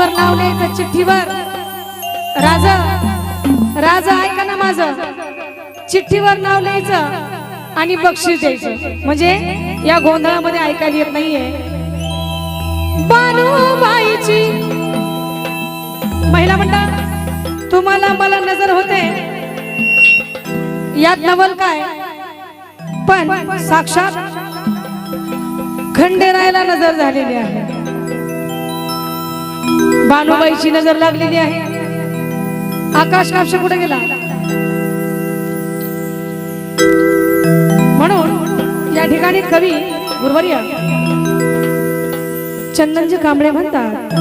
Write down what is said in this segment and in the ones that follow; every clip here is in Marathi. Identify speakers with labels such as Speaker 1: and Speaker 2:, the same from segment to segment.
Speaker 1: चिठ्ठीवर नाव लिहायचं चिठ्ठीवर. राजा राजा ऐका ना माझ. चिठ्ठीवर नाव लिहायचं आणि बक्षीस द्यायचं. म्हणजे या गोंधळामध्ये ऐकायला येत नाहीये. महिला म्हणता तुम्हाला मला नजर होते. यात नवल काय? पण साक्षात खंडेरायला नजर झालेली आहे. बानूबाईची नजर लागलेली आहे. आकाश काश कुठे गेला? म्हणून या ठिकाणी कवी गुरुवर्य चंदनजी कांबळे म्हणतात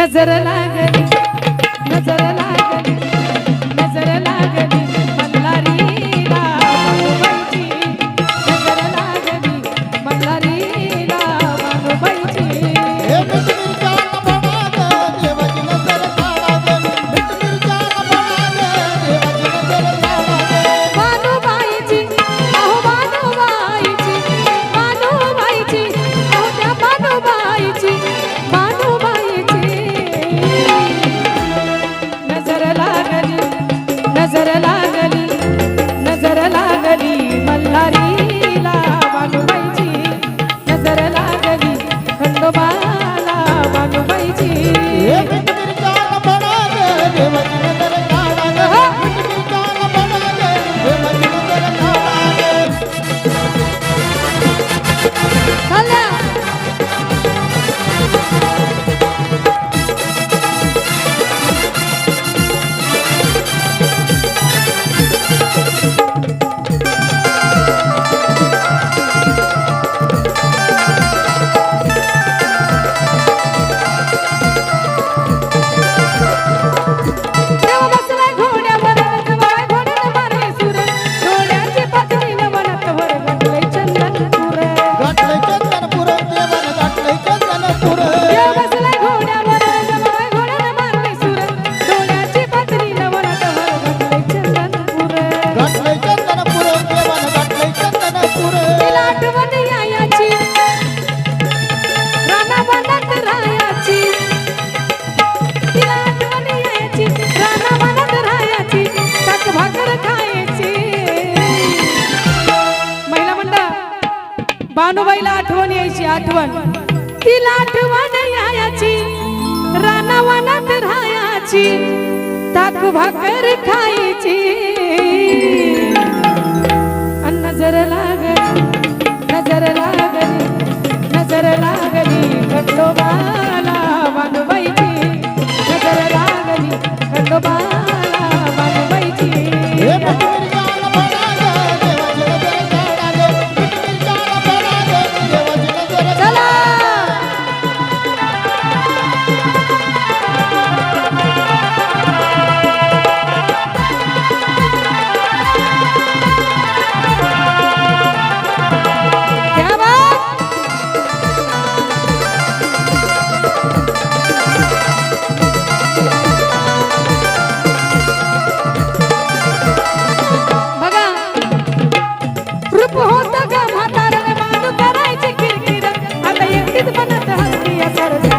Speaker 1: नजर लागली कानोबाईला आठवण यायची आठवण. तिला आठवण यायची रानावानात राहायची ताक भाकर खायची. नजर लागली नजर लागली नजर लागली खंडोबाला वानबाईची नजर लागली खंडोबाला वानबाईची better.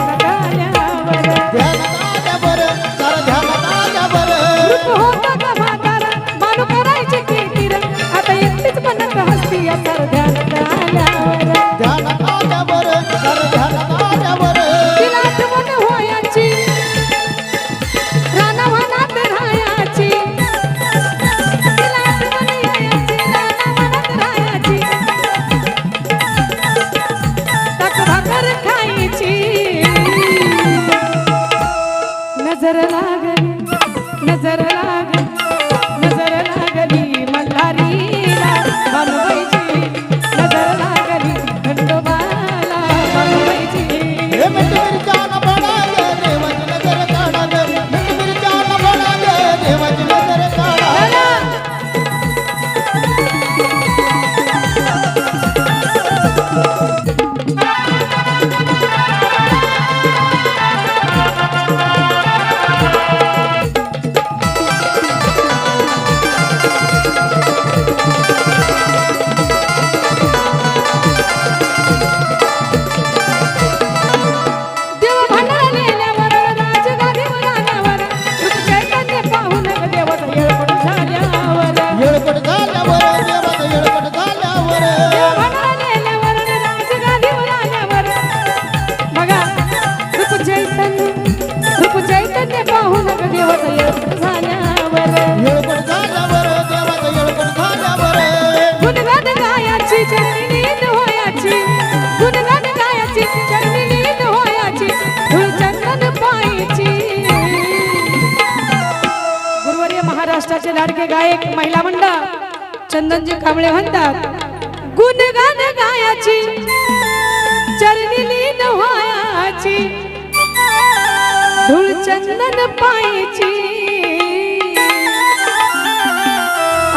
Speaker 1: चैतन्य पाहून ग देवाचं येळ झाल्यावर.
Speaker 2: येळपट झाल्यावर देवाचं येळपट झाल्यावर.
Speaker 1: गुणगान गायाची चरणीत होयाची. गुणगान गायाची चरणीत होयाची. धुळचंदन पायची. गुरुवर्य महाराष्ट्राचे लाडके गायक महिला मंडळ चंदनजी कांबळे म्हणतात गुणगान गायाची चरणी लीन व्हायाची धुळचंदन पायची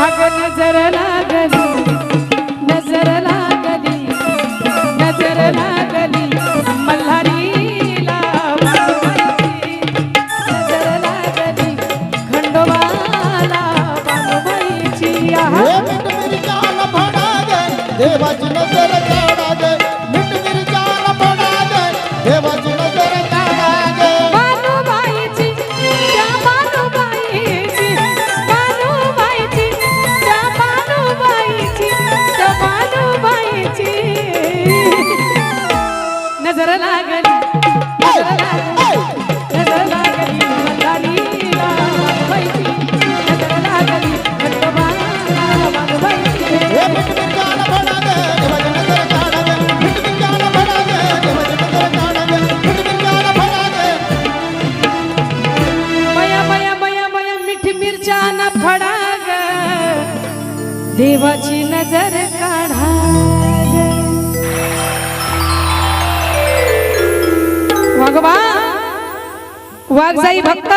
Speaker 1: अग नजर लागली नजर लागली नजर लागली मल्हारीला नजर लागली खंडोबाला बानुबाईची.
Speaker 2: देवाची नजर
Speaker 1: बया मिठी मिरच्या न फडा ग देवाची नजर भगवान. वाजाई भक्त.